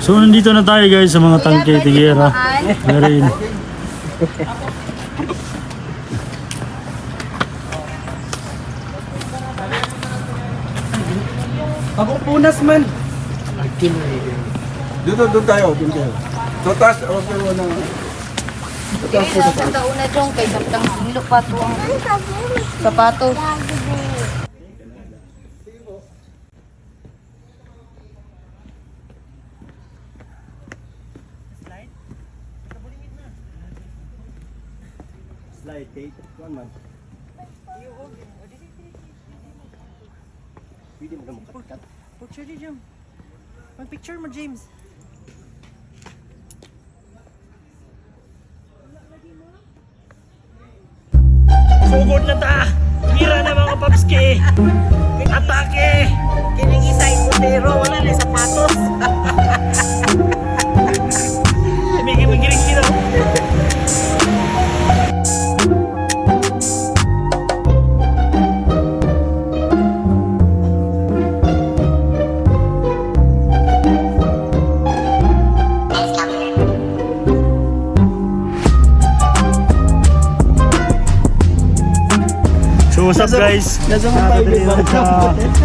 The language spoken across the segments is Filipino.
So nandito na tayo guys sa mga tangke tigera. Garin. Bagong punas man. Dito, doon tayo, doon tayo. So, taas, okay mo na. Kaya sa taon na dong kay Kaptang Silo pa ang sapatos. Slide, Kate. Kuan man. Pwede mo na makakat. Picture di Jam. Mag-picture mo, James. Sugod na ta! Hira na mga papski! Atake! Kining isa ikutero, wala na sapatos. what's up guys? nasa mga Nasa tayo, diri na sa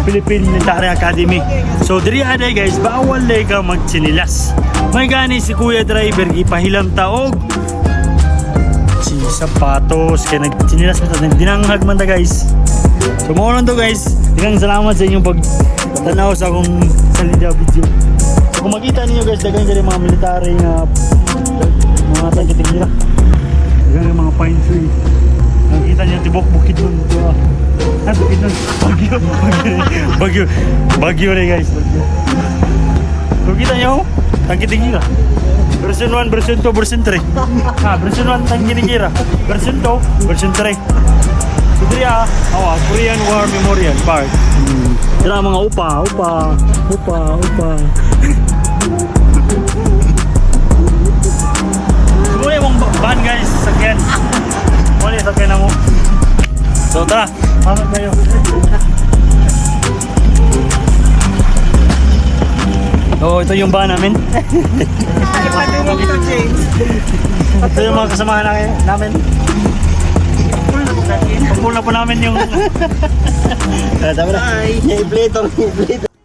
Philippine Military Academy. So diri aday guys, bawal lay ka magtsinilas. May gani si Kuya Driver gipahilam taog si sapatos kaya nagtsinilas mo ta dinanghag man ta guys. So mo to guys. Daghang salamat sa inyong pag tanaw sa akong salida video. So kung makita ninyo guys, daghang diri mga military nga mga tangkiting nila. Daghang mga pine tree. Nakita niyo tibok bukid ah. Bukid. Bagyo. Guys. Kita niyo, tangkiting nila. Version 1, version 2, version 3. Ah, version 1 tangkiting nila. Version 2, version 3. So diri ah, oh, ah, Korean War Memorial Park. Hmm. Mga upa, upa, upa, upa. So tara, pasok kayo. So ito yung van namin. Ito yung mga kasamahan na, namin. Pagpul na po namin yung... Tama na. Ay. Inflator, inflator.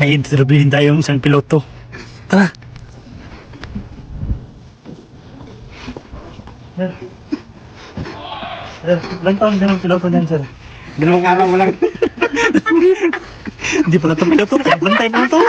May interviewin tayong isang piloto. Tara. Sir. Sir, ilang taon ka ng piloto niyan, sir? Dalawang araw mo lang. Hindi pala ito piloto, bantay na ito.